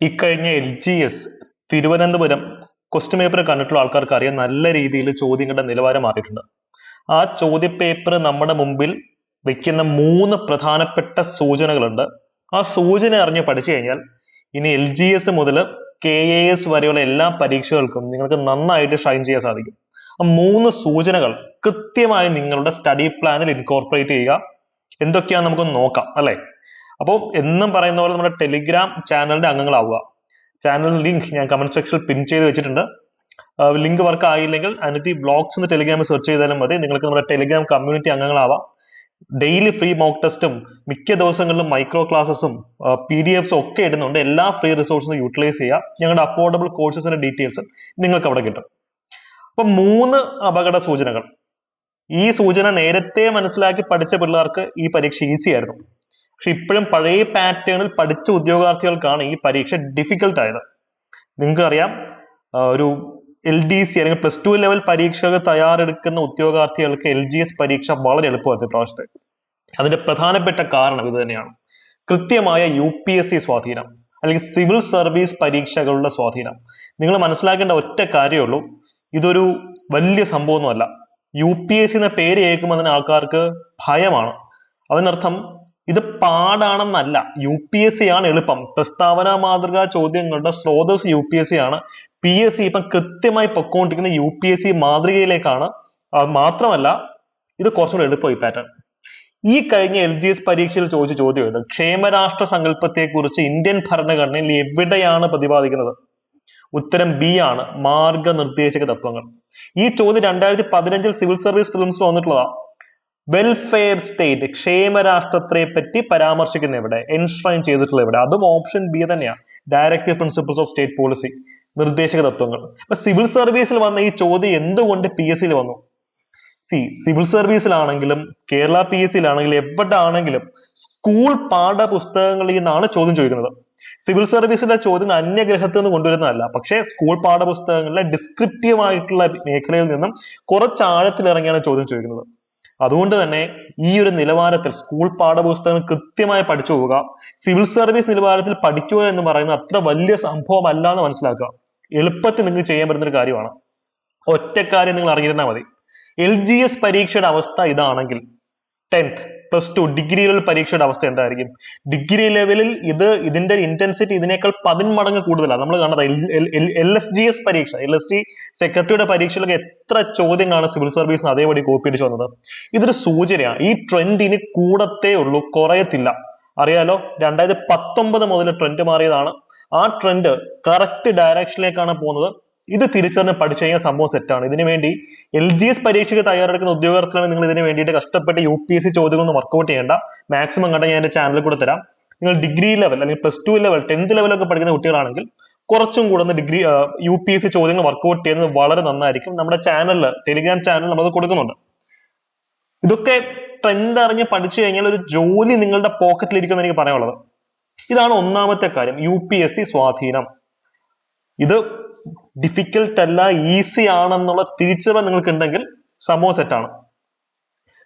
ഇക്കഴിഞ്ഞ L G S Thiruvananthapuram question paper കണ്ടിട്ടുള്ള ആൾക്കാർക്ക് അറിയാം. നല്ല രീതിയിൽ ചോദ്യങ്ങളുടെ നിലവാരം മാറിയിട്ടുണ്ട്. ആ ചോദ്യ പേപ്പർ നമ്മുടെ മുമ്പിൽ വെക്കുന്ന മൂന്ന് പ്രധാനപ്പെട്ട സൂചനകളുണ്ട്. ആ സൂചന അറിഞ്ഞ് പഠിച്ചു കഴിഞ്ഞാൽ ഇനി എൽ ജി എസ് മുതൽ കെ എ എസ് വരെയുള്ള എല്ലാ പരീക്ഷകൾക്കും നിങ്ങൾക്ക് നന്നായിട്ട് ഷൈൻ ചെയ്യാൻ സാധിക്കും. ആ മൂന്ന് സൂചനകൾ കൃത്യമായി നിങ്ങളുടെ സ്റ്റഡി പ്ലാനിൽ ഇൻകോർപ്പറേറ്റ് ചെയ്യുക. എന്തൊക്കെയാണെന്ന് നമുക്ക് നോക്കാം അല്ലെ? അപ്പോൾ എന്നും പറയുന്ന പോലെ നമ്മുടെ ടെലിഗ്രാം ചാനലിന്റെ അംഗങ്ങളാവുക. ചാനൽ ലിങ്ക് ഞാൻ കമന്റ് സെക്ഷനിൽ പിൻ ചെയ്ത് വെച്ചിട്ടുണ്ട്. ലിങ്ക് വർക്ക് ആയില്ലെങ്കിൽ അനുതി ബ്ലോഗ്സ് എന്ന് ടെലിഗ്രാമിൽ സെർച്ച് ചെയ്താലും മതി. നിങ്ങൾക്ക് നമ്മുടെ ടെലിഗ്രാം കമ്മ്യൂണിറ്റി അംഗങ്ങളാവാം. ഡെയിലി ഫ്രീ മോക്ക് ടെസ്റ്റും മിക്ക ദിവസങ്ങളിലും മൈക്രോ ക്ലാസ്സസും പി ഡി എഫ്സും ഒക്കെ ഇടുന്നുണ്ട്. എല്ലാ ഫ്രീ റിസോഴ്സും യൂട്ടിലൈസ് ചെയ്യുക. ഞങ്ങളുടെ അഫോർഡബിൾ കോഴ്സസിന്റെ ഡീറ്റെയിൽസ് നിങ്ങൾക്ക് അവിടെ കിട്ടും. അപ്പൊ മൂന്ന് അപകട സൂചനകൾ. ഈ സൂചന നേരത്തെ മനസ്സിലാക്കി പഠിച്ച പിള്ളേർക്ക് ഈ പരീക്ഷ ഈസി ആയിരുന്നു. പക്ഷെ ഇപ്പോഴും പഴയ പാറ്റേണിൽ പഠിച്ച ഉദ്യോഗാർത്ഥികൾക്കാണ് ഈ പരീക്ഷ ഡിഫിക്കൽട്ട് ആയത്. നിങ്ങൾക്ക് അറിയാം ഒരു എൽ ഡി സി അല്ലെങ്കിൽ പ്ലസ് ടു ലെവൽ പരീക്ഷകൾ തയ്യാറെടുക്കുന്ന ഉദ്യോഗാർത്ഥികൾക്ക് എൽ ജി എസ് പരീക്ഷ വളരെ എളുപ്പമായിരുന്നു ഇപ്രാവശ്യത്തെ അതിന്റെ പ്രധാനപ്പെട്ട കാരണം ഇത് തന്നെയാണ്. കൃത്യമായ യു പി എസ് സി സ്വാധീനം അല്ലെങ്കിൽ സിവിൽ സർവീസ് പരീക്ഷകളുടെ സ്വാധീനം. നിങ്ങൾ മനസ്സിലാക്കേണ്ട ഒറ്റ കാര്യമേ ഉള്ളൂ ഇതൊരു വലിയ സംഭവമൊന്നുമല്ല. യു പി എസ് സി എന്ന പേര് കേൾക്കുമ്പോൾ തന്നെ ആൾക്കാർക്ക് ഭയമാണ്. അതിനർത്ഥം ഇത് പാടാണെന്നല്ല യു പി എസ് സി ആണ് എളുപ്പം. പ്രസ്താവന മാതൃകാ ചോദ്യങ്ങളുടെ സ്രോതസ് യു പി എസ് സി ആണ്. പി എസ് സി ഇപ്പം കൃത്യമായി പൊക്കോണ്ടിരിക്കുന്ന യു പി എസ് സി മാതൃകയിലേക്കാണ്. മാത്രമല്ല ഇത് കുറച്ചുകൂടി എളുപ്പമായി പാറ്റേൺ ഈ കഴിഞ്ഞ എൽ ജി എസ് പരീക്ഷയിൽ ചോദിച്ച ചോദ്യം ക്ഷേമരാഷ്ട്ര സങ്കല്പത്തെ കുറിച്ച് ഇന്ത്യൻ ഭരണഘടനയിൽ എവിടെയാണ് പ്രതിപാദിക്കുന്നത്? ഉത്തരം ബി ആണ് മാർഗനിർദ്ദേശക തത്വങ്ങൾ. ഈ ചോദ്യം രണ്ടായിരത്തി പതിനഞ്ചിൽ സിവിൽ സർവീസ് ഫിലിംസിൽ വന്നിട്ടുള്ളതാ. വെൽഫെയർ സ്റ്റേറ്റ് ക്ഷേമരാഷ്ട്രത്തെ പറ്റി പരാമർശിക്കുന്ന എവിടെ എൻഷ്രൈൻ ചെയ്തിട്ടുള്ള എവിടെ അതും ഓപ്ഷൻ ബി തന്നെയാണ്. Directive principles of state policy നിർദ്ദേശക തത്വങ്ങൾ. അപ്പൊ സിവിൽ സർവീസിൽ വന്ന ഈ ചോദ്യം എന്തുകൊണ്ട് പി എസ് സിയിൽ വന്നു? സി സിവിൽ സർവീസിലാണെങ്കിലും കേരള പി എസ് സിയിലാണെങ്കിലും എവിടെ ആണെങ്കിലും സ്കൂൾ പാഠപുസ്തകങ്ങളിൽ നിന്നാണ് ചോദ്യം ചോദിക്കുന്നത്. സിവിൽ സർവീസിലെ ചോദ്യം അന്യഗ്രഹത്തിൽ നിന്ന് കൊണ്ടുവരുന്നതല്ല. പക്ഷേ സ്കൂൾ പാഠപുസ്തകങ്ങളിലെ ഡിസ്ക്രിപ്റ്റീവ് ആയിട്ടുള്ള മേഖലയിൽ നിന്നും കുറച്ച് ആഴത്തിൽ ഇറങ്ങിയാണ് ചോദ്യം ചോദിക്കുന്നത്. അതുകൊണ്ട് തന്നെ ഈ ഒരു നിലവാരത്തിൽ സ്കൂൾ പാഠപുസ്തകങ്ങൾ കൃത്യമായി പഠിച്ചു പോവുക. സിവിൽ സർവീസ് നിലവാരത്തിൽ പഠിക്കുക എന്ന് പറയുന്നത് അത്ര വലിയ സംഭവമല്ല എന്ന് മനസ്സിലാക്കുക. എളുപ്പത്തിൽ നിങ്ങൾക്ക് ചെയ്യാൻ പറ്റുന്ന ഒരു കാര്യമാണ്. ഒറ്റ കാര്യം നിങ്ങൾ അറിഞ്ഞിരുന്നാൽ മതി. എൽ ജി എസ് പരീക്ഷയുടെ അവസ്ഥ ഇതാണെങ്കിൽ. Tenth plus two degree level പരീക്ഷയുടെ അവസ്ഥ എന്തായിരിക്കും? ഡിഗ്രി ലെവലിൽ ഇത് ഇതിന്റെ ഇന്റൻസിറ്റി ഇതിനേക്കാൾ പതിന്മടങ്ങ് കൂടുതലാണ്. നമ്മൾ കാണുന്നത് എൽ എസ് ജി എസ് പരീക്ഷ. എൽ എസ് ജി സെക്രട്ടറിയുടെ പരീക്ഷയിലൊക്കെ എത്ര ചോദ്യങ്ങളാണ് സിവിൽ സർവീസിന് അതേപടി കോപ്പി അടിച്ചു വന്നത്? ഇതൊരു സൂചനയാണ് ഈ ട്രെൻഡ് ഇനി കൂടത്തേ ഉള്ളൂ. കുറയത്തില്ല. അറിയാലോ? രണ്ടായിരത്തി പത്തൊമ്പത് മുതൽ ട്രെൻഡ് മാറിയതാണ്. ആ ട്രെൻഡ് കറക്റ്റ് ഡയറക്ഷനിലേക്കാണ് പോകുന്നത്. ഇത് തിരിച്ചറിഞ്ഞ് പഠിച്ചു കഴിഞ്ഞാൽ സംഭവം സെറ്റാണ് ഇതിനു വേണ്ടി എൽ ജി എസ് പരീക്ഷയ്ക്ക് തയ്യാറെടുക്കുന്ന ഉദ്യോഗസ്ഥരാണ് നിങ്ങൾ ഇതിന് വേണ്ടിയിട്ട് കഷ്ടപ്പെട്ട് യു പി എസ് സി ചോദ്യങ്ങളൊന്നും വർക്കൗട്ട് ചെയ്യേണ്ട. മാക്സിമം കണ്ട ഞാൻ എന്റെ ചാനലിൽ കൂടെ തരാം. നിങ്ങൾ ഡിഗ്രി ലെവൽ അല്ലെങ്കിൽ പ്ലസ് ടു ലെവൽ ടെൻത്ത് ലെവലൊക്കെ പഠിക്കുന്ന കുട്ടികളാണെങ്കിൽ കുറച്ചും കൂടെ ഒന്ന് degree U P S C ചോദ്യങ്ങൾ വർക്കൗട്ട് ചെയ്യുന്നത് വളരെ നന്നായിരിക്കും. നമ്മുടെ ചാനലിൽ ടെലിഗ്രാം ചാനൽ നമ്മളത് കൊടുക്കുന്നുണ്ട്. ഇതൊക്കെ ട്രെൻഡ് അറിഞ്ഞ് പഠിച്ചു കഴിഞ്ഞാൽ ഒരു ജോലി നിങ്ങളുടെ പോക്കറ്റിൽ ഇരിക്കുമെന്ന് എനിക്ക് പറയാനുള്ളത്. ഇതാണ് ഒന്നാമത്തെ കാര്യം. യു പി എസ് സി സ്വാധീനം. ഇത് ഡിഫിക്കൽട്ട് അല്ല ഈസി ആണെന്നുള്ള തിരിച്ചറിവ് നിങ്ങൾക്ക് ഉണ്ടെങ്കിൽ സംഭവം സെറ്റാണ്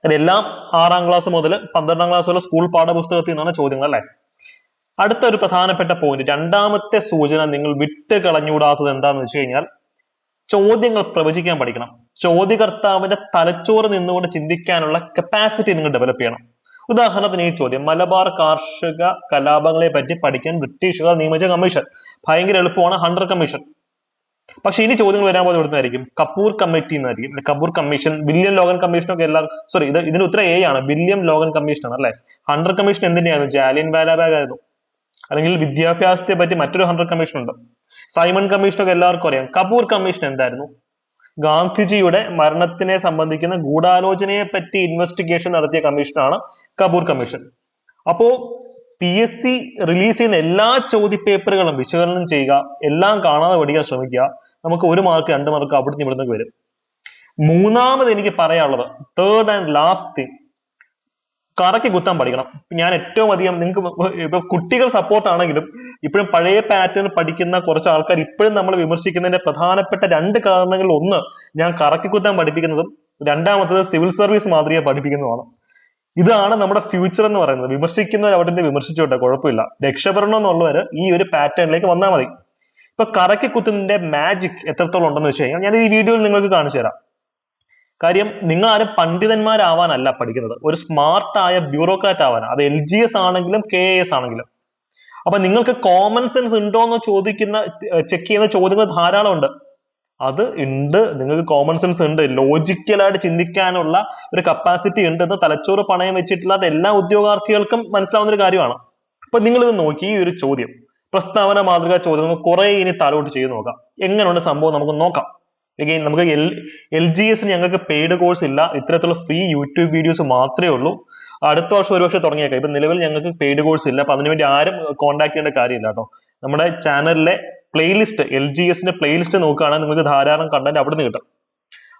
എല്ലാം ആറാം ക്ലാസ് മുതൽ പന്ത്രണ്ടാം ക്ലാസ് വരെ സ്കൂൾ പാഠപുസ്തകത്തിൽ നിന്നാണ് ചോദ്യങ്ങൾ അല്ലേ? അടുത്ത ഒരു പ്രധാനപ്പെട്ട പോയിന്റ് രണ്ടാമത്തെ സൂചന നിങ്ങൾ വിട്ട് കളഞ്ഞുകൂടാത്തത് എന്താന്ന് വെച്ച് കഴിഞ്ഞാൽ ചോദ്യങ്ങൾ പ്രവചിക്കാൻ പഠിക്കണം. ചോദ്യകർത്താവിന്റെ തലച്ചോറ് നിന്നുകൊണ്ട് ചിന്തിക്കാനുള്ള കപ്പാസിറ്റി നിങ്ങൾ ഡെവലപ്പ് ചെയ്യണം. ഉദാഹരണത്തിന് ഈ ചോദ്യം മലബാർ കാർഷിക കലാപങ്ങളെ പറ്റി പഠിക്കാൻ ബ്രിട്ടീഷുകാർ നിയമിച്ച കമ്മീഷൻ ഭയങ്കര എളുപ്പമാണ് ഹണ്ടർ കമ്മീഷൻ പക്ഷെ ഇനി ചോദ്യങ്ങൾ വരാൻ പോകുന്നത് ഇവിടുന്നായിരിക്കും. കപൂർ കമ്മിറ്റി എന്നായിരിക്കും. Kapur commission William Logan commission ഒക്കെ എല്ലാവർക്കും സോറി ഇത് ഇതിന്റെ ഉത്തരം എ ആണ്. വില്യം ലോഗൻ കമ്മീഷൻ ആണ് അല്ലെ? ഹണ്ടർ കമ്മീഷൻ എന്തിന്റെയായിരുന്നു? ജാലിയൻ വാലാബാഗ് ആയിരുന്നു. അല്ലെങ്കിൽ വിദ്യാഭ്യാസത്തെ പറ്റി മറ്റൊരു ഹണ്ടർ കമ്മീഷൻ ഉണ്ട്? സൈമൺ കമ്മീഷൻ ഒക്കെ എല്ലാവർക്കും അറിയാം. കപൂർ കമ്മീഷൻ എന്തായിരുന്നു? ഗാന്ധിജിയുടെ മരണത്തിനെ സംബന്ധിക്കുന്ന ഗൂഢാലോചനയെ പറ്റി ഇൻവെസ്റ്റിഗേഷൻ നടത്തിയ കമ്മീഷനാണ് കപൂർ കമ്മീഷൻ അപ്പോ പി എസ് സി റിലീസ് ചെയ്യുന്ന എല്ലാ ചോദ്യ പേപ്പറുകളും വിശകലനം ചെയ്യുക എല്ലാം കാണാതെ പഠിക്കാൻ ശ്രമിക്കുക നമുക്ക് ഒരു മാർക്ക് രണ്ട് മാർക്ക് അവിടുന്ന് ഇവിടുന്ന് വരും. മൂന്നാമത് എനിക്ക് പറയാനുള്ളത് തേർഡ് ആൻഡ് ലാസ്റ്റ് തിങ് കറക്കി കുത്താൻ പഠിക്കണം. ഞാൻ ഏറ്റവും അധികം നിങ്ങൾക്ക് ഇപ്പൊ കുട്ടികൾ സപ്പോർട്ട് ആണെങ്കിലും ഇപ്പോഴും പഴയ പാറ്റേൺ പഠിക്കുന്ന കുറച്ച് ആൾക്കാർ ഇപ്പോഴും നമ്മൾ വിമർശിക്കുന്നതിന്റെ പ്രധാനപ്പെട്ട രണ്ട് കാരണങ്ങൾ ഒന്ന് ഞാൻ കറക്കി കുത്താൻ പഠിപ്പിക്കുന്നതും രണ്ടാമത്തത് സിവിൽ സർവീസ് മാതൃകയെ പഠിപ്പിക്കുന്നതുമാണ്. ഇതാണ് നമ്മുടെ ഫ്യൂച്ചർ എന്ന് പറയുന്നത്. വിമർശിക്കുന്നവർ അവിടെ നിന്ന് വിമർശിച്ചോട്ടെ കുഴപ്പമില്ല. രക്ഷപ്പെടണം എന്നുള്ളവർ ഈ ഒരു പാറ്റേണിലേക്ക് വന്നാൽ മതി. ഇപ്പൊ കറക്കി കുത്തുന്നതിന്റെ മാജിക് എത്രത്തോളം ഉണ്ടെന്ന് വെച്ച് കഴിഞ്ഞാൽ ഞാൻ ഈ വീഡിയോയിൽ നിങ്ങൾക്ക് കാണിച്ചു തരാം. കാര്യം നിങ്ങൾ ആരും പണ്ഡിതന്മാരാവാനല്ല പഠിക്കുന്നത്. ഒരു സ്മാർട്ട് ആയ ബ്യൂറോക്രാറ്റ് ആവാനാണ് അത് എൽ ജി എസ് ആണെങ്കിലും കെ എസ് ആണെങ്കിലും. അപ്പൊ നിങ്ങൾക്ക് കോമൺ സെൻസ് ഉണ്ടോ എന്ന് ചോദിക്കുന്ന ചെക്ക് ചെയ്യുന്ന ചോദ്യങ്ങൾ ധാരാളം ഉണ്ട്. അത് ഉണ്ട്. നിങ്ങൾക്ക് കോമൺ സെൻസ് ഉണ്ട്. ലോജിക്കലായിട്ട് ചിന്തിക്കാനുള്ള ഒരു കപ്പാസിറ്റി ഉണ്ട് എന്ന് തലച്ചോറ് പണയം വെച്ചിട്ടില്ലാത്ത എല്ലാ ഉദ്യോഗാർത്ഥികൾക്കും മനസ്സിലാവുന്ന ഒരു കാര്യമാണ്. അപ്പൊ നിങ്ങൾ ഇത് നോക്കി ഈ ഒരു ചോദ്യം. പ്രസ്താവന മാതൃക ചോദ്യങ്ങൾ കുറെ ഇനി താഴോട്ട് ചെയ്ത് നോക്കാം. എങ്ങനെയുണ്ട് സംഭവം നമുക്ക് നോക്കാം. എഗെയിൻ നമുക്ക് എൽ എൽ ജി എസിന് ഞങ്ങൾക്ക് പെയ്ഡ് കോഴ്സ് ഇല്ല. ഇത്തരത്തിലുള്ള ഫ്രീ യൂട്യൂബ് വീഡിയോസ് മാത്രമേ ഉള്ളൂ. അടുത്ത വർഷം ഒരുപക്ഷെ തുടങ്ങിയേക്കാം. ഇപ്പൊ നിലവിൽ ഞങ്ങൾക്ക് പെയ്ഡ് കോഴ്സ് ഇല്ല. അപ്പൊ അതിനുവേണ്ടി ആരും കോൺടാക്ട് ചെയ്യേണ്ട കാര്യമില്ല കേട്ടോ. നമ്മുടെ ചാനലിലെ പ്ലേലിസ്റ്റ് എൽ ജി എസിന്റെ പ്ലേലിസ്റ്റ് നോക്കുകയാണെങ്കിൽ നിങ്ങൾക്ക് ധാരാളം കണ്ടന്റ് അവിടെ നിന്ന് കിട്ടും.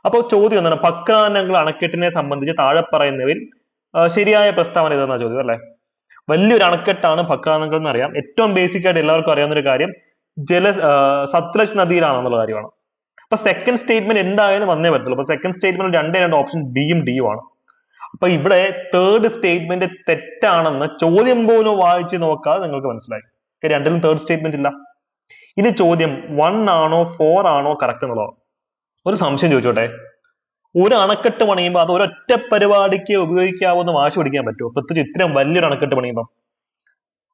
അപ്പോൾ ചോദ്യം എന്താണ്? പക്രാനങ്ങൾ അണക്കെട്ടിനെ സംബന്ധിച്ച് താഴെ പറയുന്നവയിൽ ശരിയായ പ്രസ്താവന ഏതെന്നാ ചോദ്യം അല്ലെ? വലിയൊരു അണക്കെട്ടാണ് ഭക്രാനങ്ങൾ എന്ന് അറിയാം ഏറ്റവും ബേസിക് ആയിട്ട് എല്ലാവർക്കും അറിയാവുന്ന ഒരു കാര്യം ജല സത്ലജ് നദിയിലാണെന്നുള്ള കാര്യമാണ്. അപ്പൊ സെക്കൻഡ് സ്റ്റേറ്റ്മെന്റ് എന്തായാലും വന്നേ പറ്റത്തുള്ളൂ. അപ്പൊ സെക്കൻഡ് സ്റ്റേറ്റ്മെന്റ് രണ്ടേ രണ്ട് ഓപ്ഷൻ ബിയും ഡിയും ആണ്. അപ്പൊ ഇവിടെ തേർഡ് സ്റ്റേറ്റ്മെന്റ് തെറ്റാണെന്ന് ചോദ്യം പോലും വായിച്ച് നോക്കാതെ നിങ്ങൾക്ക് മനസ്സിലായി. രണ്ടിലും തേർഡ് സ്റ്റേറ്റ്മെന്റ് ഇല്ല. ഇനി ചോദ്യം വൺ ആണോ ഫോർ ആണോ കറക്റ്റ് എന്നുള്ളതാണ്. ഒരു സംശയം ചോദിച്ചോട്ടെ? ഒരു അണക്കെട്ട് പണിയുമ്പോൾ അത് ഒരൊറ്റ പരിപാടിക്ക് ഉപയോഗിക്കാവുന്ന വാശി പിടിക്കാൻ പറ്റുമോ? പ്രത്യേകിച്ച് ഇത്രയും വലിയൊരു അണക്കെട്ട് പണിയുമ്പോൾ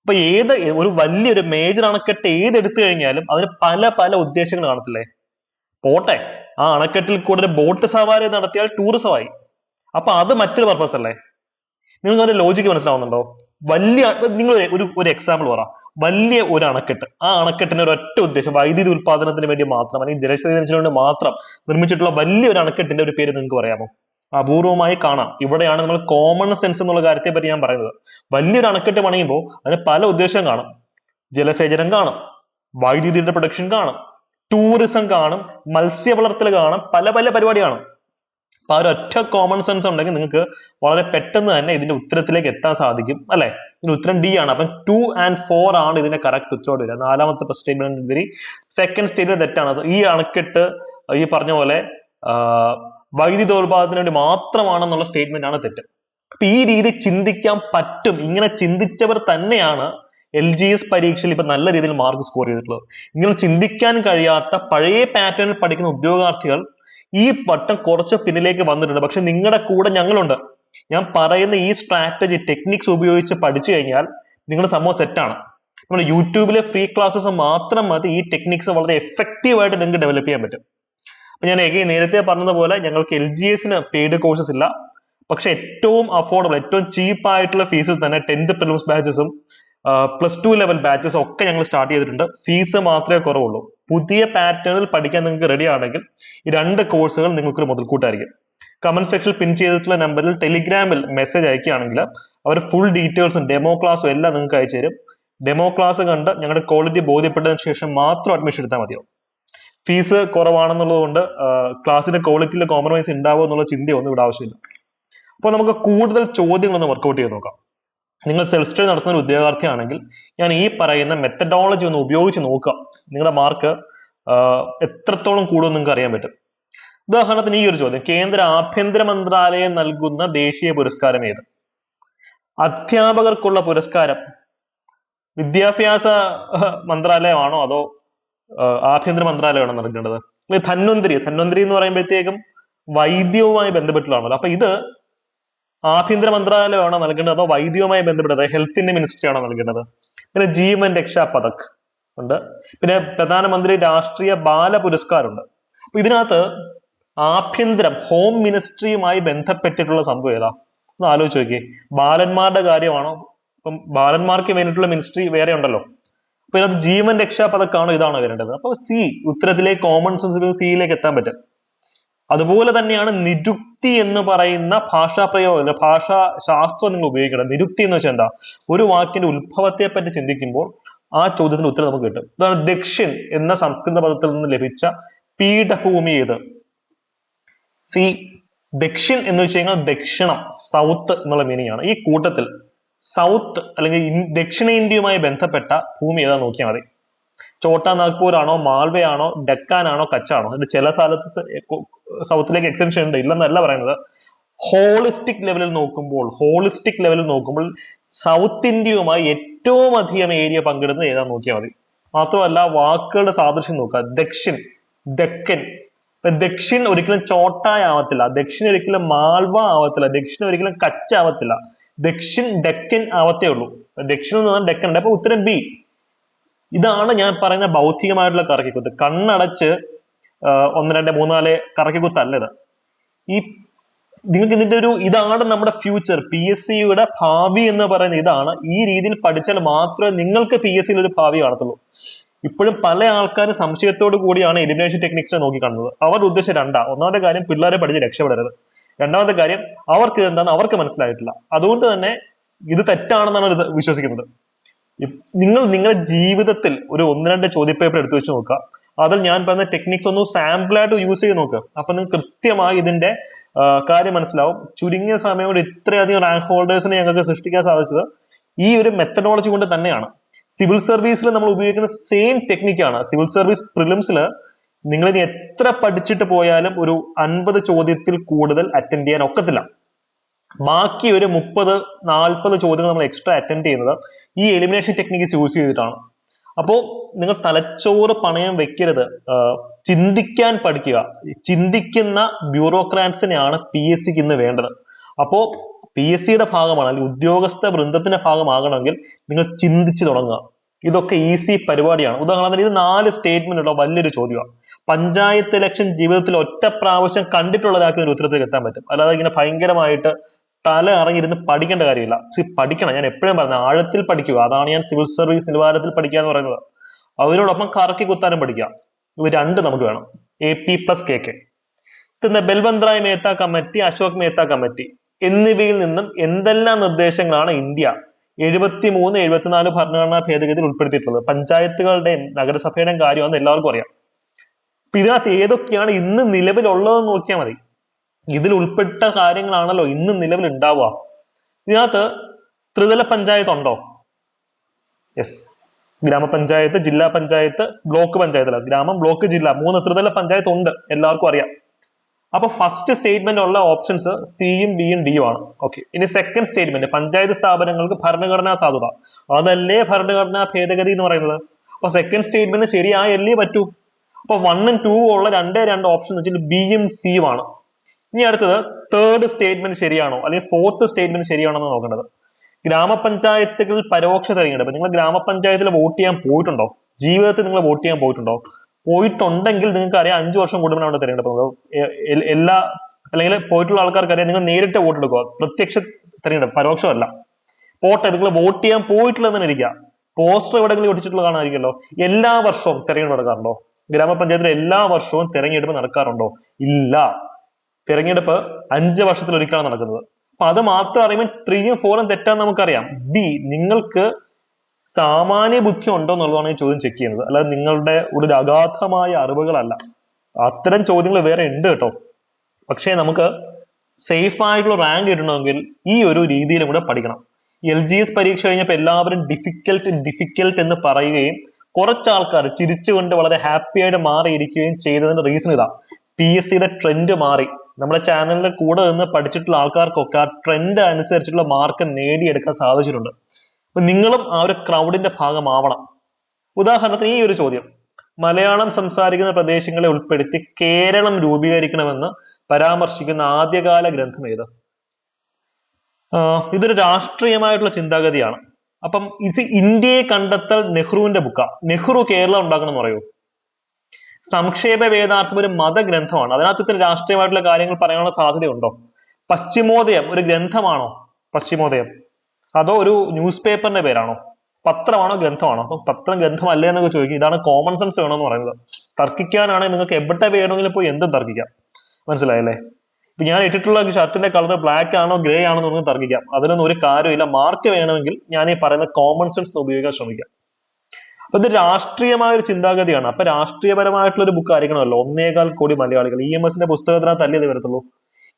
അപ്പൊ ഏത് ഒരു വലിയൊരു മേജർ അണക്കെട്ട് ഏത് എടുത്തു കഴിഞ്ഞാലും അതിന് പല പല ഉദ്ദേശങ്ങൾ കാണത്തില്ലേ? പോട്ടെ ആ അണക്കെട്ടിൽ കൂടുതൽ ബോട്ട് സവാരി നടത്തിയാൽ ടൂറിസമായി അപ്പൊ അത് മറ്റൊരു പർപ്പസ് അല്ലേ? നിങ്ങൾക്ക് അതിന്റെ ലോജിക്ക് മനസ്സിലാവുന്നുണ്ടോ? വലിയ നിങ്ങൾ ഒരു ഒരു എക്സാമ്പിൾ പറ. വലിയ ഒരു അണക്കെട്ട്. ആ അണക്കെട്ടിന് ഒരു ഒറ്റ ഉദ്ദേശം വൈദ്യുതി ഉൽപാദനത്തിന് വേണ്ടി മാത്രം അല്ലെങ്കിൽ ജലസേചനത്തിന് വേണ്ടി മാത്രം നിർമ്മിച്ചിട്ടുള്ള വലിയ ഒരു അണക്കെട്ടിന്റെ ഒരു പേര് നിങ്ങൾക്ക് പറയാമോ? അപൂർവമായി കാണാം. ഇവിടെയാണ് നമ്മൾ കോമൺ സെൻസ് എന്നുള്ള കാര്യത്തെ പറ്റി ഞാൻ പറയുന്നത്. വലിയൊരു അണക്കെട്ട് പണിയുമ്പോൾ അതിന് പല ഉദ്ദേശം കാണും. ജലസേചനം കാണും വൈദ്യുതിയുടെ പ്രൊഡക്ഷൻ കാണും ടൂറിസം കാണും മത്സ്യ വളർത്തൽ കാണും പല പല പരിപാടി കാണും. അപ്പൊ ആ ഒരൊറ്റ കോമൺ സെൻസ് ഉണ്ടെങ്കിൽ നിങ്ങൾക്ക് വളരെ പെട്ടെന്ന് തന്നെ ഇതിന്റെ ഉത്തരത്തിലേക്ക് എത്താൻ സാധിക്കും അല്ലെ? ഇതിന്റെ ഉത്തരം ഡി ആണ്. അപ്പം ടു ആൻഡ് ഫോർ ആണ് ഇതിന്റെ കറക്റ്റ് ഉത്തരവായിട്ട് വരിക. നാലാമത്തെ സ്റ്റേറ്റ്മെന്റ് എതിരി സെക്കൻഡ് സ്റ്റേറ്റ്മെന്റ് തെറ്റാണ്. ഈ അണക്കെട്ട് ഈ പറഞ്ഞ പോലെ വൈദ്യുതോൽപാദനത്തിന് വേണ്ടി മാത്രമാണെന്നുള്ള സ്റ്റേറ്റ്മെന്റ് ആണ് തെറ്റ്. അപ്പൊ ഈ രീതി ചിന്തിക്കാൻ പറ്റും. ഇങ്ങനെ ചിന്തിച്ചവർ തന്നെയാണ് എൽ ജി എസ് പരീക്ഷയിൽ ഇപ്പൊ നല്ല രീതിയിൽ മാർക്ക് സ്കോർ ചെയ്തിട്ടുള്ളത്. ഇങ്ങനെ ചിന്തിക്കാൻ കഴിയാത്ത പഴയ പാറ്റേണിൽ പഠിക്കുന്ന ഉദ്യോഗാർത്ഥികൾ ഈ വട്ടം കുറച്ച് പിന്നിലേക്ക് വന്നിട്ടുണ്ട്. പക്ഷെ നിങ്ങളുടെ കൂടെ ഞങ്ങളുണ്ട്. ഞാൻ പറയുന്ന ഈ സ്ട്രാറ്റജി ടെക്നിക്സ് ഉപയോഗിച്ച് പഠിച്ചു കഴിഞ്ഞാൽ നിങ്ങളുടെ സംഭവം സെറ്റാണ് നമ്മുടെ യൂട്യൂബിലെ ഫ്രീ ക്ലാസ്സസ് മാത്രം മതി. ഈ ടെക്നിക്സ് വളരെ എഫക്റ്റീവ് ആയിട്ട് നിങ്ങൾക്ക് ഡെവലപ്പ് ചെയ്യാൻ പറ്റും. ഞാൻ നേരത്തെ പറഞ്ഞതുപോലെ ഞങ്ങൾക്ക് എൽ ജി എസിന് പെയ്ഡ് കോഴ്സസ് ഇല്ല. പക്ഷെ ഏറ്റവും അഫോർഡബിൾ ഏറ്റവും ചീപ്പ് ആയിട്ടുള്ള ഫീസിൽ തന്നെ ടെൻത്ത് പ്രിലിംസ് ബാച്ചസും പ്ലസ് ടു ലെവൽ ബാച്ചസ് ഒക്കെ ഞങ്ങൾ സ്റ്റാർട്ട് ചെയ്തിട്ടുണ്ട്. ഫീസ് മാത്രമേ കുറവുള്ളൂ. പുതിയ പാറ്റേണിൽ പഠിക്കാൻ നിങ്ങൾക്ക് റെഡി ആണെങ്കിൽ ഈ രണ്ട് കോഴ്സുകൾ നിങ്ങൾക്ക് ഒരു മുതൽക്കൂട്ടായിരിക്കും. കമന്റ് സെക്ഷനിൽ പിൻ ചെയ്തിട്ടുള്ള നമ്പറിൽ ടെലിഗ്രാമിൽ മെസ്സേജ് അയക്കുകയാണെങ്കിൽ അവർ ഫുൾ ഡീറ്റെയിൽസും ഡെമോ ക്ലാസ്സും എല്ലാം നിങ്ങൾക്ക് അയച്ചു തരും. ഡെമോ ക്ലാസ് കണ്ട് ഞങ്ങളുടെ ക്വാളിറ്റി ബോധ്യപ്പെട്ടതിന് ശേഷം മാത്രം അഡ്മിഷൻ എടുത്താൽ മതിയാവും. ഫീസ് കുറവാണെന്നുള്ളത് കൊണ്ട് ക്ലാസ്സിന്റെ ക്വാളിറ്റിയിൽ കോംപ്രമൈസ് ഉണ്ടാവുമോ എന്നുള്ള ചിന്തയൊന്നും ഇവിടെ ആവശ്യമില്ല. അപ്പോൾ നമുക്ക് കൂടുതൽ ചോദ്യങ്ങളൊന്ന് വർക്കൗട്ട് ചെയ്ത് നോക്കാം. നിങ്ങൾ സെൽഫ് സ്റ്റഡി നടത്തുന്ന ഒരു ഉദ്യോഗാർത്ഥിയാണെങ്കിൽ ഞാൻ ഈ പറയുന്ന മെത്തഡോളജി ഒന്ന് ഉപയോഗിച്ച് നോക്കുക. നിങ്ങളുടെ മാർക്ക് എത്രത്തോളം കൂടുമെന്ന് നിങ്ങൾക്ക് അറിയാൻ പറ്റും. ഉദാഹരണത്തിന് ഈ ഒരു ചോദ്യം. കേന്ദ്ര ആഭ്യന്തര മന്ത്രാലയം നൽകുന്ന ദേശീയ പുരസ്കാരം ഏത്? അധ്യാപകർക്കുള്ള പുരസ്കാരം വിദ്യാഭ്യാസ മന്ത്രാലയമാണോ അതോ ആഭ്യന്തര മന്ത്രാലയമാണോ നൽകേണ്ടത്? ധന്വന്തരി. ധന്വന്തരി എന്ന് പറയുമ്പോഴത്തേക്കും വൈദ്യവുമായി ബന്ധപ്പെട്ടുള്ളതാണല്ലോ അപ്പൊ ഇത് ആഭ്യന്തര മന്ത്രാലയമാണോ നൽകേണ്ടത് അതോ വൈദ്യവുമായി ബന്ധപ്പെട്ടത് ഹെൽത്തിന്റെ മിനിസ്ട്രി ആണോ നൽകേണ്ടത്? പിന്നെ ജീവൻ രക്ഷാ പതക് ഉണ്ട്. പിന്നെ പ്രധാനമന്ത്രി രാഷ്ട്രീയ ബാല പുരസ്കാരമുണ്ട്. അപ്പൊ ഇതിനകത്ത് ആഭ്യന്തരം ഹോം മിനിസ്ട്രിയുമായി ബന്ധപ്പെട്ടിട്ടുള്ള സംഭവം ഏതാ? ഒന്ന് ആലോചിച്ച് നോക്കിയേ. ബാലന്മാരുടെ കാര്യമാണോ? ഇപ്പം ബാലന്മാർക്ക് വേണ്ടിയിട്ടുള്ള മിനിസ്ട്രി വേറെ ഉണ്ടല്ലോ. അപ്പൊ ഇതിനകത്ത് ജീവൻ രക്ഷാ പതക്കാണോ ഇതാണോ വരേണ്ടത്? അപ്പൊ സി ഉത്തരത്തിലേക്ക് കോമൺ സെൻസിൽ സിയിലേക്ക് എത്താൻ പറ്റും. അതുപോലെ തന്നെയാണ് നിരുക്തി എന്ന് പറയുന്ന ഭാഷാ പ്രയോഗം ഭാഷാ ശാസ്ത്രം നിങ്ങൾ ഉപയോഗിക്കണം നിരുക്തി എന്ന് വെച്ചാൽ എന്താ? ഒരു വാക്കിന്റെ ഉത്ഭവത്തെ പറ്റി ചിന്തിക്കുമ്പോൾ ആ ചോദ്യത്തിന് ഉത്തരം നമുക്ക് കിട്ടും. ഇതാണ് ദക്ഷിൺ എന്ന സംസ്കൃത പദത്തിൽ നിന്ന് ലഭിച്ച പീഠഭൂമി ഏത്? സി ദക്ഷിൺ എന്ന് വെച്ച് കഴിഞ്ഞാൽ ദക്ഷിണം സൗത്ത് എന്നുള്ള മീനിങ് ആണ്. ഈ കൂട്ടത്തിൽ സൗത്ത് അല്ലെങ്കിൽ ദക്ഷിണേന്ത്യയുമായി ബന്ധപ്പെട്ട ഭൂമി ഏതാണ് നോക്കിയാൽ മതി. ചോട്ടാ നാഗ്പൂർ ആണോ മാൾവേ ആണോ ഡെക്കാൻ ആണോ കച്ച് ആണോ ഇത് ചില സ്ഥലത്ത് സൗത്തിലേക്ക് എക്സ്റ്റൻഷൻ ഉണ്ട്. ഇല്ലെന്നല്ല പറയുന്നത്. ഹോളിസ്റ്റിക് ലെവലിൽ നോക്കുമ്പോൾ ഹോളിസ്റ്റിക് ലെവലിൽ നോക്കുമ്പോൾ സൗത്ത് ഇന്ത്യയുമായി ഏറ്റവും അധികം ഏരിയ പങ്കിടുന്നത് ഏതാ നോക്കിയാൽ മതി. മാത്രമല്ല വാക്കുകളുടെ സാദൃശ്യം നോക്കുക. ദക്ഷിൺ ദക്കൻ. ഇപ്പൊ ദക്ഷിൺ ഒരിക്കലും ചോട്ടായ ആവത്തില്ല. ദക്ഷിൺ ഒരിക്കലും മാൾവ ആവത്തില്ല. ദക്ഷിൺ ഒരിക്കലും കച്ച ആവത്തില്ല. ദക്ഷിൺ ഡെക്കൻ ആവത്തേ ഉള്ളൂ. ദക്ഷിൺ എന്ന് പറഞ്ഞാൽ ഡെക്കൻ ഉണ്ട് അപ്പൊ ഉത്തരം ബി ഇതാണ് ഞാൻ പറയുന്ന ഭൗതികമായിട്ടുള്ള കറക്കിക്കുത്ത്. കണ്ണടച്ച് ഒന്ന് രണ്ട് മൂന്ന് നാല് കറക്കിക്കുത്തല്ല ഇത് ഈ നിങ്ങൾക്ക് ഇതിന്റെ ഒരു ഇതാണ് നമ്മുടെ ഫ്യൂച്ചർ പി എസ് സിയുടെ ഭാവി എന്ന് പറയുന്ന ഇതാണ്. ഈ രീതിയിൽ പഠിച്ചാൽ മാത്രമേ നിങ്ങൾക്ക് പി എസ് സിയിൽ ഒരു ഭാവി കാണത്തുള്ളൂ. ഇപ്പോഴും പല ആൾക്കാരും സംശയത്തോടു കൂടിയാണ് എലിമിനേഷൻ ടെക്നിക്സിനെ നോക്കി കാണുന്നത് അവരുടെ ഉദ്ദേശം രണ്ടാ. ഒന്നാമത്തെ കാര്യം പിള്ളേരെ പഠിച്ച് രക്ഷപ്പെടരുത്. രണ്ടാമത്തെ കാര്യം അവർക്ക് ഇതെന്താന്ന് അവർക്ക് മനസ്സിലായിട്ടില്ല. അതുകൊണ്ട് തന്നെ ഇത് തെറ്റാണെന്നാണ് വിശ്വസിക്കുന്നത്. നിങ്ങൾ നിങ്ങളുടെ ജീവിതത്തിൽ ഒരു ഒന്ന് രണ്ട് ചോദ്യപേപ്പർ എടുത്തു വെച്ച് നോക്കുക. അതിൽ ഞാൻ പറഞ്ഞ ടെക്നിക്സ് ഒന്ന് സാമ്പിൾ ആയിട്ട് യൂസ് ചെയ്ത് നോക്കുക അപ്പൊ നിങ്ങൾക്ക് കൃത്യമായി ഇതിന്റെ കാര്യം മനസ്സിലാവും. ചുരുങ്ങിയ സമയം കൊണ്ട് ഇത്രയധികം റാങ്ക് ഹോൾഡേഴ്സിനെ ഞങ്ങൾക്ക് സൃഷ്ടിക്കാൻ സാധിച്ചത് ഈ ഒരു മെത്തഡോളജി കൊണ്ട് തന്നെയാണ്. സിവിൽ സർവീസിൽ നമ്മൾ ഉപയോഗിക്കുന്ന സെയിം ടെക്നിക്കാണ് സിവിൽ സർവീസ് പ്രിലിംസിൽ നിങ്ങൾ ഇനി എത്ര പഠിച്ചിട്ട് പോയാലും ഒരു അൻപത് ചോദ്യത്തിൽ കൂടുതൽ അറ്റൻഡ് ചെയ്യാൻ ഒക്കത്തില്ല. ബാക്കി ഒരു മുപ്പത് നാൽപ്പത് ചോദ്യങ്ങൾ നമ്മൾ എക്സ്ട്രാ അറ്റൻഡ് ചെയ്യുന്നത് ഈ എലിമിനേഷൻ ടെക്നിക്സ് യൂസ് ചെയ്തിട്ടാണ്. അപ്പോ നിങ്ങൾ തലച്ചോറ് പണയം വെക്കരുത്. ചിന്തിക്കാൻ പഠിക്കുക. ചിന്തിക്കുന്ന ബ്യൂറോക്രാറ്റ്സിനെയാണ് പി എസ് സിക്ക് ഇന്ന് വേണ്ടത്. അപ്പോ പി എസ് സിയുടെ ഭാഗമാണ് അല്ലെങ്കിൽ ഉദ്യോഗസ്ഥ വൃന്ദത്തിന്റെ ഭാഗമാകണമെങ്കിൽ നിങ്ങൾ ചിന്തിച്ചു തുടങ്ങുക. ഇതൊക്കെ ഈസി പരിപാടിയാണ്. ഉദാഹരണത്തിന് ഇത് നാല് സ്റ്റേറ്റ്മെന്റ് ഉള്ള വലിയൊരു ചോദ്യമാണ്. പഞ്ചായത്ത് ഇലക്ഷൻ ജീവിതത്തിൽ ഒറ്റ പ്രാവശ്യം കണ്ടിട്ടുള്ള ഒരാൾക്ക് ഒരു ഉത്തരത്തിലേക്ക് എത്താൻ പറ്റും. അല്ലാതെ ഇങ്ങനെ ഭയങ്കരമായിട്ട് തല ഇറങ്ങിയിരുന്ന് പഠിക്കേണ്ട കാര്യമില്ല. സി പഠിക്കണം. ഞാൻ എപ്പോഴും പറഞ്ഞ ആഴത്തിൽ പഠിക്കുക. അതാണ് ഞാൻ സിവിൽ സർവീസ് നിലവാരത്തിൽ പഠിക്കുക എന്ന് പറയുന്നത്. അതിനോടൊപ്പം കറക്കി കുത്താനും പഠിക്കുക. ഇവ രണ്ട് നമുക്ക് വേണം. A P plus K K പിന്നെ ബൽവന്ത്രായ് മേത്ത കമ്മിറ്റി അശോക് മേത്ത കമ്മിറ്റി എന്നിവയിൽ നിന്നും എന്തെല്ലാം നിർദ്ദേശങ്ങളാണ് ഇന്ത്യ എഴുപത്തി മൂന്ന് എഴുപത്തിനാല് ഭരണഘടനാ ഭേദഗതിയിൽ ഉൾപ്പെടുത്തിയിട്ടുള്ളത്? പഞ്ചായത്തുകളുടെയും നഗരസഭയുടെയും കാര്യമാണെന്ന് എല്ലാവർക്കും അറിയാം. ഇതിനകത്ത് ഏതൊക്കെയാണ് ഇന്ന് നിലവിലുള്ളതെന്ന് നോക്കിയാൽ മതി. ഇതിൽ ഉൾപ്പെട്ട കാര്യങ്ങളാണല്ലോ ഇന്ന് നിലവിൽ ഉണ്ടാവുക ഇതിനകത്ത് ത്രിതല പഞ്ചായത്ത് ഉണ്ടോ? യെസ് ഗ്രാമപഞ്ചായത്ത് ജില്ലാ പഞ്ചായത്ത് ബ്ലോക്ക് അല്ല ഗ്രാമം ബ്ലോക്ക് ജില്ല മൂന്ന് ത്രിതല പഞ്ചായത്ത് ഉണ്ട് എല്ലാവർക്കും അറിയാം. അപ്പൊ ഫസ്റ്റ് സ്റ്റേറ്റ്മെന്റ് ഉള്ള ഓപ്ഷൻസ് സിയും ബിയും ഡിയും ആണ്. ഓക്കെ ഇനി സെക്കൻഡ് സ്റ്റേറ്റ്മെന്റ് പഞ്ചായത്ത് സ്ഥാപനങ്ങൾക്ക് ഭരണഘടനാ സാധുത. അതല്ലേ ഭരണഘടനാ ഭേദഗതി എന്ന് പറയുന്നത്? അപ്പൊ സെക്കൻഡ് സ്റ്റേറ്റ്മെന്റ് ശരിയായല്ലേ പറ്റൂ? അപ്പൊ വണ്ണും ടൂവും ഉള്ള രണ്ടേ രണ്ട് ഓപ്ഷൻ എന്ന് വെച്ചാൽ ബിയും സിയും ആണ്. ഇനി അടുത്തത് തേർഡ് സ്റ്റേറ്റ്മെന്റ് ശരിയാണോ? അല്ലെങ്കിൽ ഫോർത്ത് സ്റ്റേറ്റ്മെന്റ് ശരിയാണോ എന്ന് നോക്കേണ്ടത്. ഗ്രാമപഞ്ചായത്തുകൾ പരോക്ഷ തെരഞ്ഞെടുപ്പ്. നിങ്ങൾ ഗ്രാമപഞ്ചായത്തിൽ വോട്ട് ചെയ്യാൻ പോയിട്ടുണ്ടോ? ജീവിതത്തിൽ നിങ്ങൾ വോട്ട് ചെയ്യാൻ പോയിട്ടുണ്ടോ? പോയിട്ടുണ്ടെങ്കിൽ നിങ്ങൾക്ക് അറിയാം അഞ്ചു വർഷം കൂടുമ്പോൾ അവിടെ തെരഞ്ഞെടുപ്പ് എല്ലാ അല്ലെങ്കിൽ പോയിട്ടുള്ള ആൾക്കാർക്ക് അറിയാം നിങ്ങൾ നേരിട്ട് വോട്ട് എടുക്കുക. പ്രത്യക്ഷ തെരഞ്ഞെടുപ്പ് പരോക്ഷമല്ല. പോട്ടെ നിങ്ങൾ വോട്ട് ചെയ്യാൻ പോയിട്ടില്ലെന്ന് തന്നെ ഇരിക്കുക. പോസ്റ്റർ എവിടെയെങ്കിലും ഒട്ടിച്ചിട്ടുള്ള കാണാമായിരിക്കുമല്ലോ എല്ലാ വർഷവും തെരഞ്ഞെടുപ്പ് നടക്കാറുണ്ടോ? ഗ്രാമപഞ്ചായത്തിൽ എല്ലാ വർഷവും തെരഞ്ഞെടുപ്പ് നടക്കാറുണ്ടോ? ഇല്ല. തെരഞ്ഞെടുപ്പ് അഞ്ച് വർഷത്തിൽ ഒരിക്കലാണ് നടക്കുന്നത്. അപ്പൊ അത് മാത്രം അറിയുമ്പോൾ ത്രീയും ഫോറും തെറ്റാന്ന് നമുക്കറിയാം. ബി നിങ്ങൾക്ക് സാമാന്യ ബുദ്ധി ഉണ്ടോ എന്നുള്ളതാണ് ഈ ചോദ്യം ചെക്ക് ചെയ്യുന്നത്. അല്ലാതെ നിങ്ങളുടെ ഉള്ളിൽ അഗാധമായ അറിവുകളല്ല. അത്തരം ചോദ്യങ്ങൾ വേറെ ഉണ്ട് കേട്ടോ. പക്ഷേ നമുക്ക് സേഫ് ആയിട്ടുള്ള റാങ്ക് കിട്ടണമെങ്കിൽ ഈ ഒരു രീതിയിലും കൂടെ പഠിക്കണം. എൽ ജി എസ് പരീക്ഷ കഴിഞ്ഞപ്പോൾ എല്ലാവരും ഡിഫിക്കൽട്ട് ഡിഫിക്കൽട്ട് എന്ന് പറയുകയും കുറച്ച് ആൾക്കാർ ചിരിച്ചുകൊണ്ട് വളരെ ഹാപ്പി ആയിട്ട് മാറിയിരിക്കുകയും ചെയ്തതിന്റെ റീസൺ ഇതാ. പി എസ് സിയുടെ ട്രെൻഡ് മാറി. നമ്മുടെ ചാനലിന്റെ കൂടെ നിന്ന് പഠിച്ചിട്ടുള്ള ആൾക്കാർക്കൊക്കെ ആ ട്രെൻഡ് അനുസരിച്ചിട്ടുള്ള മാർക്ക് നേടിയെടുക്കാൻ സാധിച്ചിട്ടുണ്ട്. അപ്പൊ നിങ്ങളും ആ ഒരു ക്രൗഡിന്റെ ഭാഗമാവണം. ഉദാഹരണത്തിന് ഈ ഒരു ചോദ്യം. മലയാളം സംസാരിക്കുന്ന പ്രദേശങ്ങളെ ഉൾപ്പെടുത്തി കേരളം രൂപീകരിക്കണമെന്ന് പരാമർശിക്കുന്ന ആദ്യകാല ഗ്രന്ഥം ഏത്? ഇതൊരു രാഷ്ട്രീയമായിട്ടുള്ള ചിന്താഗതിയാണ്. അപ്പം ഇത് ഇന്ത്യയെ കണ്ടെത്തൽ നെഹ്റുവിന്റെ ബുക്കാണ് നെഹ്റു കേരളം ഉണ്ടാക്കണം എന്ന് പറയൂ. സംക്ഷേപ വേദാർത്ഥം ഒരു മതഗ്രന്ഥമാണ്. അതിനകത്ത് ഇത്ര രാഷ്ട്രീയമായിട്ടുള്ള കാര്യങ്ങൾ പറയാനുള്ള സാധ്യതയുണ്ടോ? പശ്ചിമോദയം ഒരു ഗ്രന്ഥമാണോ? പശ്ചിമോദയം. അതോ ഒരു ന്യൂസ് പേപ്പറിന്റെ പേരാണോ? പത്രമാണോ ഗ്രന്ഥമാണോ? അപ്പൊ പത്രം ഗ്രന്ഥമല്ലേ എന്നൊക്കെ ചോദിക്കും. ഇതാണ് കോമൺ സെൻസ് വേണമെന്ന് പറയുന്നത്. തർക്കിക്കാനാണ് നിങ്ങൾക്ക് എവിടെ വേണമെങ്കിലും പോയി എന്തും തർക്കിക്കാം. മനസ്സിലായല്ലേ? ഇപ്പൊ ഞാൻ ഇട്ടിട്ടുള്ള ഷർട്ടിന്റെ കളർ ബ്ലാക്ക് ആണോ ഗ്രേ ആണോ എന്ന് നമുക്ക് തർക്കിക്കാം. അതിനൊന്നും ഒരു കാര്യമില്ല മാർക്ക് വേണമെങ്കിൽ ഞാൻ ഈ പറയുന്ന കോമൺ സെൻസ് ഉപയോഗിക്കാൻ ശ്രമിക്കാം. അപ്പൊ ഇത് രാഷ്ട്രീയമായ ഒരു ചിന്താഗതിയാണ്. അപ്പൊ രാഷ്ട്രീയപരമായിട്ടുള്ള ഒരു ബുക്ക് ആയിരിക്കണമല്ലോ. ഒന്നേകാൽ കോടി മലയാളികൾ. ഇ എം എസിന്റെ പുസ്തകത്തിനകത്ത് അല്ലേ വരത്തുള്ളൂ.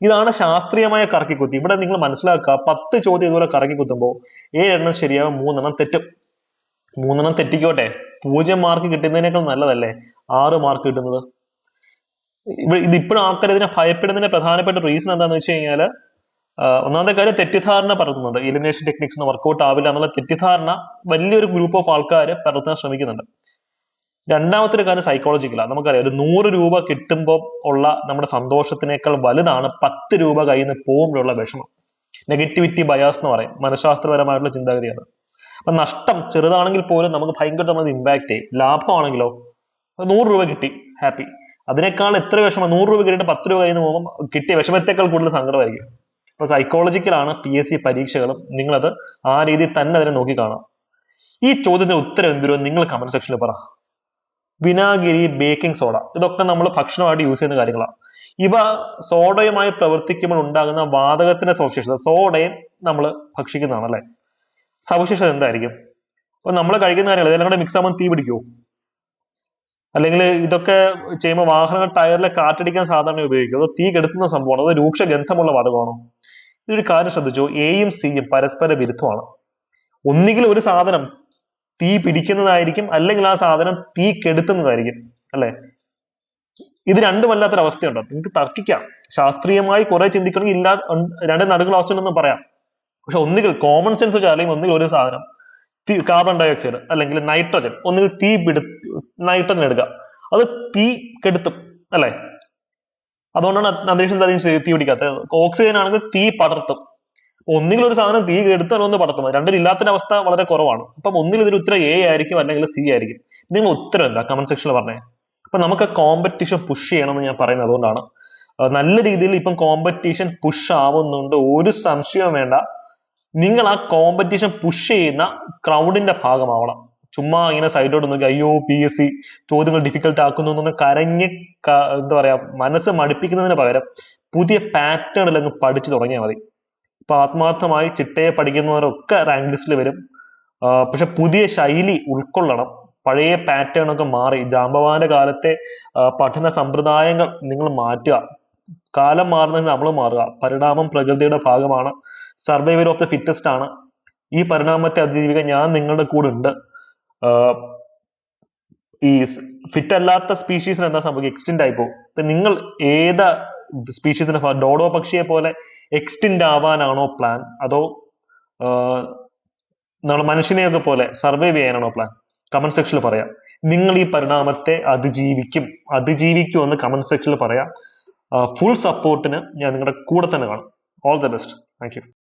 ഇതാണ് ശാസ്ത്രീയമായ കറക്കിക്കുത്തി. ഇവിടെ നിങ്ങൾ മനസ്സിലാക്കുക പത്ത് ചോദ്യം ഇതുപോലെ കറക്കിക്കുത്തുമ്പോൾ ഏഴെണ്ണം ശരിയാവും മൂന്നെണ്ണം തെറ്റും. മൂന്നെണ്ണം തെറ്റിക്കോട്ടെ. പൂജ്യം മാർക്ക് കിട്ടുന്നതിനേക്കാൾ നല്ലതല്ലേ? ആറ് മാർക്ക് കിട്ടുന്നത്. ഇത് ഇപ്പോഴും ആൾക്കാർ ഇതിനെ ഭയപ്പെടുന്നതിന്റെ പ്രധാനപ്പെട്ട റീസൺ എന്താണെന്ന് വെച്ച് കഴിഞ്ഞാൽ ഒന്നാമത്തെ കാര്യം തെറ്റിദ്ധാരണ പരത്തുന്നുണ്ട്. എലിമിനേഷൻ ടെക്നിക്സ് വർക്കൗട്ട് ആവില്ല എന്നുള്ള തെറ്റിദ്ധാരണ വലിയൊരു ഗ്രൂപ്പ് ഓഫ് ആൾക്കാർ പരത്താൻ ശ്രമിക്കുന്നുണ്ട്. രണ്ടാമത്തെ ഒരു കാര്യം സൈക്കോളജിക്കലാണ് നമുക്കറിയാം ഒരു നൂറ് രൂപ കിട്ടുമ്പോൾ ഉള്ള നമ്മുടെ സന്തോഷത്തിനേക്കാൾ വലുതാണ് പത്ത് രൂപ കയ്യിൽ നിന്ന് പോകുമ്പോഴുള്ള വിഷമം. നെഗറ്റിവിറ്റി ബയാസ് എന്ന് പറയും. മനഃശാസ്ത്രപരമായിട്ടുള്ള ചിന്താഗതിയാണ്. അപ്പൊ നഷ്ടം ചെറുതാണെങ്കിൽ പോലും നമുക്ക് ഭയങ്കര നമ്മൾ ഇമ്പാക്ട് ചെയ്യും. ലാഭമാണെങ്കിലോ നൂറ് രൂപ കിട്ടി ഹാപ്പി അതിനേക്കാൾ എത്ര വിഷമം? നൂറ് രൂപ കിട്ടിയിട്ട് പത്ത് രൂപ കയ്യിൽ നിന്ന് പോകുമ്പോൾ കിട്ടിയ വിഷമത്തേക്കാൾ കൂടുതൽ സങ്കടമായിരിക്കും. അപ്പൊ സൈക്കോളജിക്കലാണ് പി എസ് സി പരീക്ഷകളും. നിങ്ങളത് ആ രീതിയിൽ തന്നെ അതിനെ നോക്കി കാണാം. ഈ ചോദ്യത്തിന് ഉത്തരം എന്തിരോ നിങ്ങൾ കമന്റ് സെക്ഷനിൽ പറ. വിനാഗിരി ബേക്കിംഗ് സോഡ ഇതൊക്കെ നമ്മൾ ഭക്ഷണമായിട്ട് യൂസ് ചെയ്യുന്ന കാര്യങ്ങളാണ്. ഇവ സോഡയുമായി പ്രവർത്തിക്കുമ്പോൾ ഉണ്ടാകുന്ന വാതകത്തിന്റെ സവിശേഷത. സോഡയും നമ്മൾ ഭക്ഷിക്കുന്നതാണ് അല്ലെ? സവിശേഷത എന്തായിരിക്കും? അപ്പൊ നമ്മൾ കഴിക്കുന്ന കാര്യങ്ങൾ ഇതെല്ലാം കൂടെ മിക്സ് ആകുമ്പോൾ തീ പിടിക്കുമോ അല്ലെങ്കിൽ ഇതൊക്കെ ചെയ്യുമ്പോൾ വാഹനങ്ങൾ ടയറിലെ കാറ്റടിക്കാൻ സാധാരണ ഉപയോഗിക്കും അത് തീ കെടുത്തുന്ന സംഭവമാണ്? അത് രൂക്ഷ ഗന്ധമുള്ള വാതകമാണോ? ഇതൊരു കാര്യം ശ്രദ്ധിച്ചു? എയും സിയും പരസ്പര വിരുദ്ധമാണ്. ഒന്നുകിൽ ഒരു സാധനം തീ പിടിക്കുന്നതായിരിക്കും അല്ലെങ്കിൽ ആ സാധനം തീ കെടുത്തുന്നതായിരിക്കും അല്ലെ? ഇത് രണ്ടും അല്ലാത്തൊരു അവസ്ഥയുണ്ടോ നിങ്ങൾക്ക് തർക്കിക്കാം. ശാസ്ത്രീയമായി കുറെ ചിന്തിക്കണമെങ്കിൽ ഇല്ലാ രണ്ട് അവസ്ഥ അവസ്ഥയുണ്ടെന്ന് പറയാം. പക്ഷെ ഒന്നുകിൽ കോമൺ സെൻസ് വെച്ചാൽ അല്ലെങ്കിൽ ഒന്നുകിൽ ഒരു സാധനം തീ കാർബൺ ഡയോക്സൈഡ് അല്ലെങ്കിൽ നൈട്രജൻ ഒന്നുകിൽ തീ പിടി നൈട്രജൻ എടുക്കുക അത് തീ കെടുത്തും അല്ലെ? അതുകൊണ്ടാണ് അന്തരീക്ഷം അന്തരീക്ഷത്തിൽ അധികം തീ- പിടിക്കാത്തത്. ഓക്സിജൻ ആണെങ്കിൽ തീ പടർത്തും. ഒന്നുകിൽ ഒരു സാധനം തീ എടുത്താൽ ഒന്ന് പടർത്തും രണ്ടിൽ ഇല്ലാത്തൊരു അവസ്ഥ വളരെ കുറവാണ്. അപ്പം ഒന്നിൽ ഇതിൽ ഉത്തരം എ ആയിരിക്കും അല്ലെങ്കിൽ സി ആയിരിക്കും. നിങ്ങൾ ഉത്തരം എന്താ? കമന്റ് സെക്ഷനിൽ പറഞ്ഞേ. അപ്പൊ നമുക്ക് കോമ്പറ്റീഷൻ പുഷ് ചെയ്യണം എന്ന് ഞാൻ പറയുന്നത് അതുകൊണ്ടാണ്. നല്ല രീതിയിൽ ഇപ്പം കോമ്പറ്റീഷൻ പുഷ് ആവുന്നുണ്ട്. ഒരു സംശയവും വേണ്ട. നിങ്ങൾ ആ കോമ്പറ്റീഷൻ പുഷ് ചെയ്യുന്ന ക്രൗഡിന്റെ ഭാഗമാവണം. ചുമ്മാ ഇങ്ങനെ സൈഡിലോട്ട് നോക്കി അയ്യോ പി എസ് സി ചോദ്യങ്ങൾ ഡിഫിക്കൽട്ട് ആക്കുന്നു എന്ന് കരഞ്ഞ് എന്താ പറയാ മനസ്സ് മടുപ്പിക്കുന്നതിന് പകരം പുതിയ പാറ്റേണിൽ അങ്ങ് പഠിച്ചു തുടങ്ങിയാൽ മതി. ഇപ്പൊ ആത്മാർത്ഥമായി ചിട്ടയെ പഠിക്കുന്നവരൊക്കെ റാങ്ക് ലിസ്റ്റിൽ വരും. പക്ഷെ പുതിയ ശൈലി ഉൾക്കൊള്ളണം. പഴയ പാറ്റേൺ ഒക്കെ മാറി. ജാമ്പവാന്റെ കാലത്തെ പഠന സമ്പ്രദായങ്ങൾ നിങ്ങൾ മാറ്റുക. കാലം മാറുന്നത് നമ്മൾ മാറുക. പരിണാമം പ്രകൃതിയുടെ ഭാഗമാണ്. സർവൈവൽ ഓഫ് ദ ഫിറ്റസ്റ്റ് ആണ്. ഈ പരിണാമത്തെ അതിജീവിക്കാൻ ഞാൻ നിങ്ങളുടെ കൂടെ ഉണ്ട്. ഈ ഫിറ്റ് അല്ലാത്ത സ്പീഷീസിന് എന്താ സംഭവിക്കുക? എക്സ്റ്റിൻഡ് ആയി പോകും. ഇപ്പൊ നിങ്ങൾ ഏത് സ്പീഷീസിന്റെ ഡോഡോ പക്ഷിയെ പോലെ എക്സ്റ്റിൻഡ് ആവാനാണോ പ്ലാൻ? അതോ നമ്മൾ മനുഷ്യനെയൊക്കെ പോലെ സർവൈവ് ചെയ്യാനാണോ പ്ലാൻ? കമന്റ് സെക്ഷനിൽ പറയാം. നിങ്ങൾ ഈ പരിണാമത്തെ അതിജീവിക്കും. അതിജീവിക്കും എന്ന് കമന്റ് സെക്ഷനിൽ പറയാം. ഫുൾ സപ്പോർട്ടിന് ഞാൻ നിങ്ങളുടെ കൂടെ തന്നെ കാണും. All the best. താങ്ക്